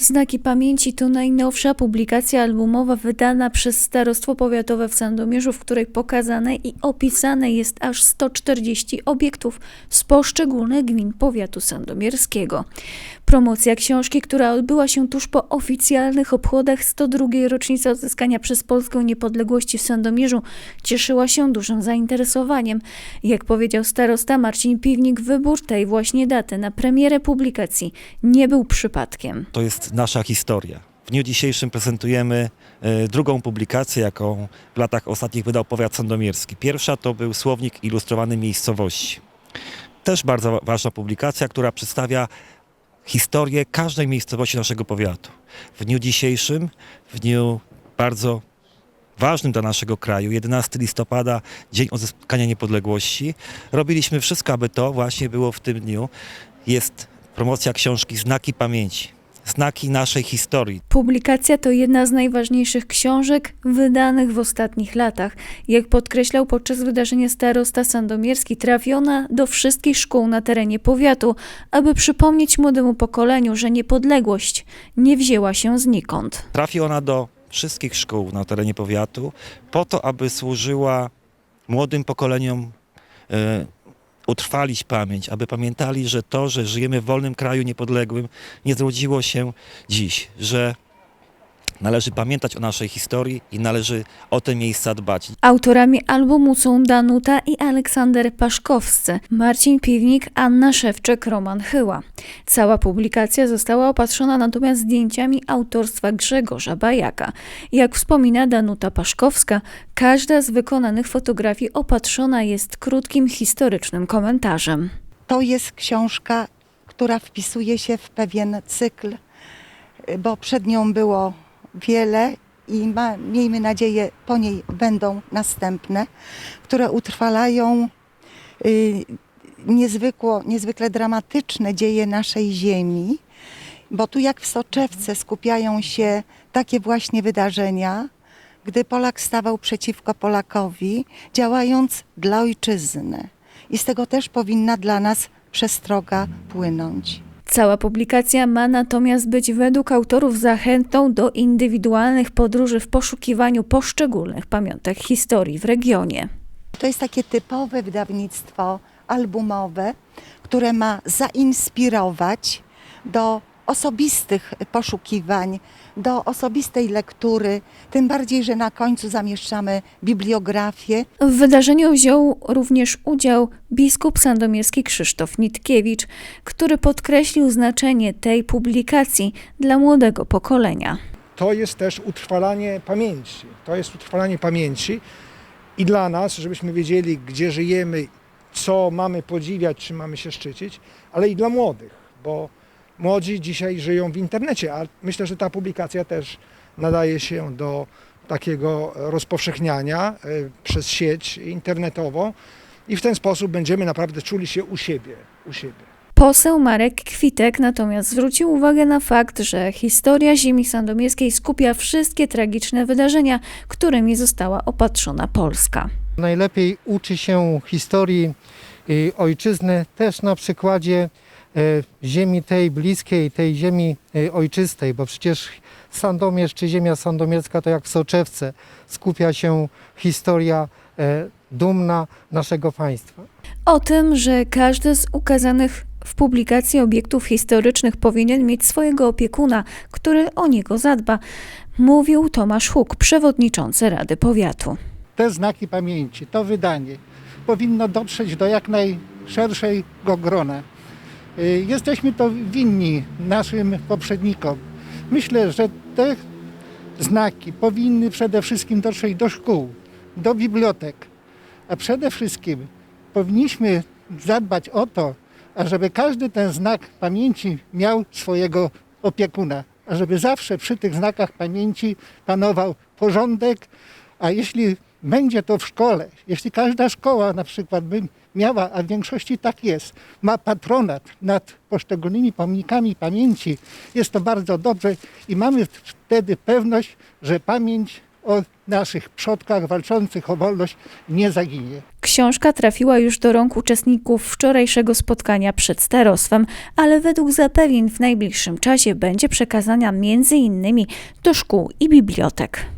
Znaki Pamięci to najnowsza publikacja albumowa wydana przez Starostwo Powiatowe w Sandomierzu, w której pokazane i opisane jest aż 140 obiektów z poszczególnych gmin powiatu sandomierskiego. Promocja książki, która odbyła się tuż po oficjalnych obchodach 102. rocznicy odzyskania przez Polskę niepodległości w Sandomierzu, cieszyła się dużym zainteresowaniem. Jak powiedział starosta Marcin Piwnik, wybór tej właśnie daty na premierę publikacji nie był przypadkiem. To jest nasza historia. W dniu dzisiejszym prezentujemy e, drugą publikację, jaką w latach ostatnich wydał powiat sandomierski. Pierwsza to był słownik ilustrowany miejscowości. Też bardzo wa- ważna publikacja, która przedstawia historię każdej miejscowości naszego powiatu. W dniu dzisiejszym, w dniu bardzo ważnym dla naszego kraju, 11 listopada, Dzień Odzyskania Niepodległości, robiliśmy wszystko, aby to właśnie było w tym dniu. Jest promocja książki Znaki Pamięci. Znaki naszej historii. Publikacja to jedna z najważniejszych książek wydanych w ostatnich latach. Jak podkreślał podczas wydarzenia starosta sandomierski, trafiona do wszystkich szkół na terenie powiatu, aby przypomnieć młodemu pokoleniu, że niepodległość nie wzięła się znikąd. Trafi ona do wszystkich szkół na terenie powiatu po to, aby służyła młodym pokoleniom e, utrwalić pamięć, aby pamiętali, że to, że żyjemy w wolnym kraju niepodległym, nie zrodziło się dziś, że należy pamiętać o naszej historii i należy o te miejsca dbać. Autorami albumu są Danuta i Aleksander Paszkowscy, Marcin Piwnik, Anna Szewczek, Roman Chyła. Cała publikacja została opatrzona natomiast zdjęciami autorstwa Grzegorza Bajaka. Jak wspomina Danuta Paszkowska, każda z wykonanych fotografii opatrzona jest krótkim historycznym komentarzem. To jest książka, która wpisuje się w pewien cykl, bo przed nią było wiele i ma, miejmy nadzieję, po niej będą następne, które utrwalają y, niezwykło, niezwykle dramatyczne dzieje naszej ziemi, bo tu jak w soczewce skupiają się takie właśnie wydarzenia, gdy Polak stawał przeciwko Polakowi, działając dla ojczyzny. I z tego też powinna dla nas przestroga płynąć. Cała publikacja ma natomiast być według autorów zachętą do indywidualnych podróży w poszukiwaniu poszczególnych pamiątek historii w regionie. To jest takie typowe wydawnictwo albumowe, które ma zainspirować do osobistych poszukiwań, do osobistej lektury, tym bardziej, że na końcu zamieszczamy bibliografię W wydarzeniu wziął również udział biskup sandomierski Krzysztof Nitkiewicz, który podkreślił znaczenie tej publikacji dla młodego pokolenia. to jest też utrwalanie pamięci. To jest utrwalanie pamięci i dla nas, żebyśmy wiedzieli, gdzie żyjemy, co mamy podziwiać, czy mamy się szczycić, ale i dla młodych, bo młodzi dzisiaj żyją w internecie, a myślę, że ta publikacja też nadaje się do takiego rozpowszechniania e, przez sieć internetową i w ten sposób będziemy naprawdę czuli się u siebie, u siebie. Poseł Marek Kwitek natomiast zwrócił uwagę na fakt, że historia ziemi sandomierskiej skupia wszystkie tragiczne wydarzenia, którymi została opatrzona Polska. Najlepiej uczy się historii y, ojczyzny też na przykładzie ziemi tej bliskiej, tej ziemi e, ojczystej, bo przecież Sandomierz czy ziemia sandomierska to jak w soczewce skupia się historia e, dumna naszego państwa. O tym, że każdy z ukazanych w publikacji obiektów historycznych powinien mieć swojego opiekuna, który o niego zadba, mówił Tomasz Huk, przewodniczący Rady Powiatu. te znaki pamięci, to wydanie powinno dotrzeć do jak najszerszego grona. Y, Jesteśmy to winni naszym poprzednikom. Myślę, że te znaki powinny przede wszystkim dotrzeć do szkół, do bibliotek, a przede wszystkim powinniśmy zadbać o to, ażeby każdy ten znak pamięci miał swojego opiekuna, ażeby zawsze przy tych znakach pamięci panował porządek, a jeśli będzie to w szkole, jeśli każda szkoła na przykład by miała, a w większości tak jest, ma patronat nad poszczególnymi pomnikami pamięci, jest to bardzo dobrze i mamy wtedy pewność, że pamięć o naszych przodkach walczących o wolność nie zaginie. Książka trafiła już do rąk uczestników wczorajszego spotkania przed starostwem, ale według zapewnień w najbliższym czasie będzie przekazana innymi do szkół i bibliotek.